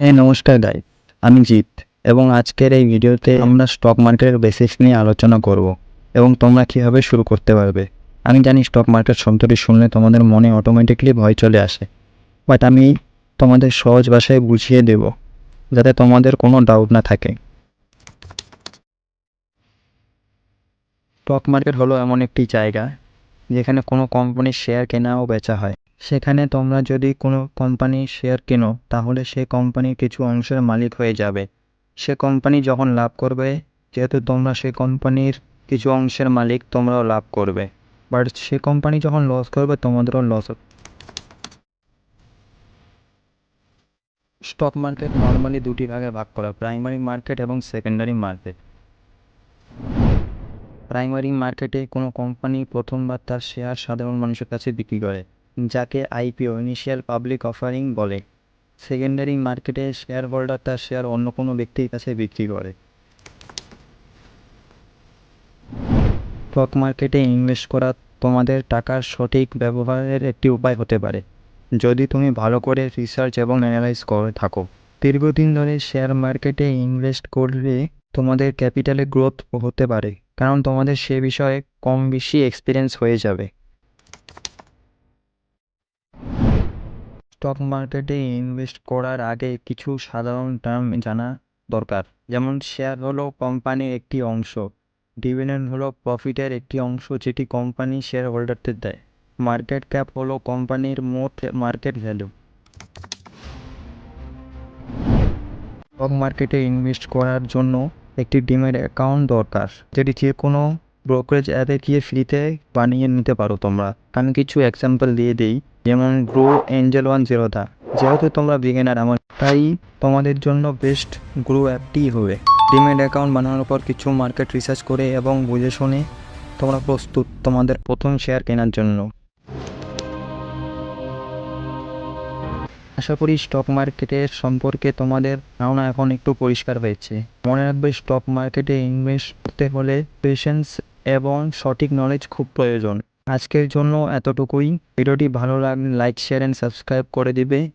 হ্যাঁ নমস্কার গাই আমি জিৎ এবং আজকের এই ভিডিওতে আমরা স্টক মার্কেটের বেসিক্স নিয়ে আলোচনা করব এবং তোমরা কীভাবে শুরু করতে পারবে। আমি জানি স্টক মার্কেট শব্দটি শুনলে তোমাদের মনে অটোমেটিকলি ভয় চলে আসে বাট আমি তোমাদের সহজ ভাষায় বুঝিয়ে দেব যাতে তোমাদের কোনো ডাউট না থাকে। স্টক মার্কেট হলো এমন একটি জায়গা যেখানে কোনো কোম্পানির শেয়ার কেনা ও বেচা হয়। সেখানে তোমরা যদি কোনো কোম্পানির শেয়ার কেনো, তাহলে সে কোম্পানির কিছু অংশের মালিক হয়ে যাবে। সে কোম্পানি যখন লাভ করবে, যেহেতু তোমরা সে কোম্পানির কিছু অংশের মালিক, তোমরাও লাভ করবে। বাট সে কোম্পানি যখন লস করবে, তোমাদেরও লস স্টক মার্কেট নর্মালি দুটি ভাগে ভাগ করা প্রাইমারি মার্কেট এবং সেকেন্ডারি মার্কেট প্রাইমারি মার্কেটে কোনো কোম্পানি প্রথমবার তার শেয়ার সাধারণ মানুষের কাছে বিক্রি করে। যাকে আইপিও ইনিশিয়াল পাবলিক অফারিং বলে। সেকেন্ডারি মার্কেটে শেয়ার হোল্ডার তার শেয়ার অন্য কোনো ব্যক্তির কাছে বিক্রি করে। স্টক মার্কেটে ইনভেস্ট করা তোমাদের টাকার সঠিক ব্যবহারের একটি উপায় হতে পারে। যদি তুমি ভালো করে রিসার্চ এবং অ্যানালাইজ করে থাকো। দীর্ঘদিন ধরে শেয়ার মার্কেটে ইনভেস্ট করলে তোমাদের ক্যাপিটালে গ্রোথ হতে পারে, কারণ তোমাদের সে বিষয়ে কম বেশি এক্সপিরিয়েন্স হয়ে যাবে। স্টক মার্কেটে ইনভেস্ট করার আগে কিছু সাধারণ টার্ম জানা দরকার। যেমন শেয়ার হলো কোম্পানির একটি অংশ ডিভিডেন্ড হলো প্রফিটের একটি অংশ যেটি কোম্পানি শেয়ার হোল্ডারদের দেয়। মার্কেট ক্যাপ হলো কোম্পানির মোট মার্কেট ভ্যালু স্টক মার্কেটে ইনভেস্ট করার জন্য একটি ডিমেট অ্যাকাউন্ট দরকার, যেটি যে কোনো ব্রোকারেজ অ্যাপে গিয়ে ফ্রিতে বানিয়ে নিতে পারো তোমরা। আমি কিছু এক্সাম্পল দিয়ে দিই, যেমন গ্রো এঞ্জেল ওয়ান জিরোদা যেহেতু তোমরা বিগিনার আমার তাই তোমাদের জন্য বেস্ট গ্রো অ্যাপটিই হবে। ডিমেট অ্যাকাউন্ট বানানোর পর কিছু মার্কেট রিসার্চ করে এবং বুঝে শুনে তোমরা প্রস্তুত তোমাদের প্রথম শেয়ার কেনার জন্য। আশা করি স্টক মার্কেটের সম্পর্কে তোমাদের ধারণা এখন একটু পরিষ্কার হয়েছে। মনে রাখবে স্টক মার্কেটে ইনভেস্ট করতে হলে পেশেন্স এবং সঠিক নলেজ খুব প্রয়োজন। আজকের জন্য এতটুকুই। ভিডিওটি ভালো লাগলে লাইক শেয়ার অ্যান্ড সাবস্ক্রাইব করে দিবে।